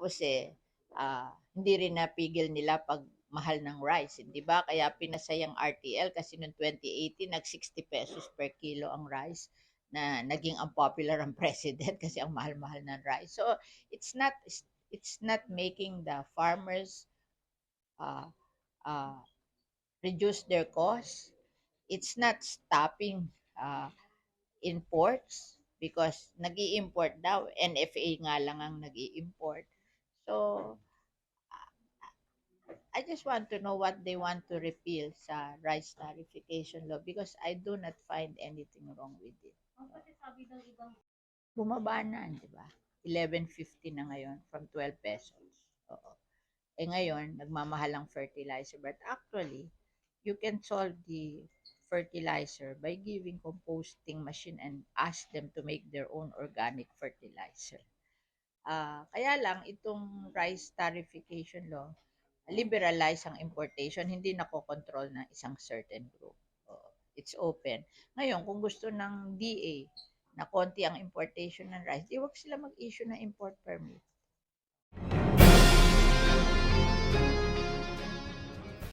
Tapos eh, ah, hindi rin napigil nila pag mahal ng rice, hindi ba? Kaya pinasay ang RTL kasi noong 2018 nag 60 pesos per kilo ang rice na naging unpopular ang president kasi ang mahal-mahal ng rice. So it's not it's not making the farmers uh, uh, reduce their costs. It's not stopping uh, imports because nag import daw. NFA nga lang ang nag import So, I just want to know what they want to repeal sa rice tarification law because I do not find anything wrong with it. Bumaba na, di ba? 11.50 na ngayon from 12 pesos. Oo. Eh ngayon, nagmamahal ang fertilizer. But actually, you can solve the fertilizer by giving composting machine and ask them to make their own organic fertilizer. Ah, kaya lang itong rice tarification law, liberalize ang importation, hindi nakokontrol ng isang certain group. Oo, it's open. Ngayon, kung gusto ng DA na konti ang importation ng rice, di wag sila mag-issue ng import permit.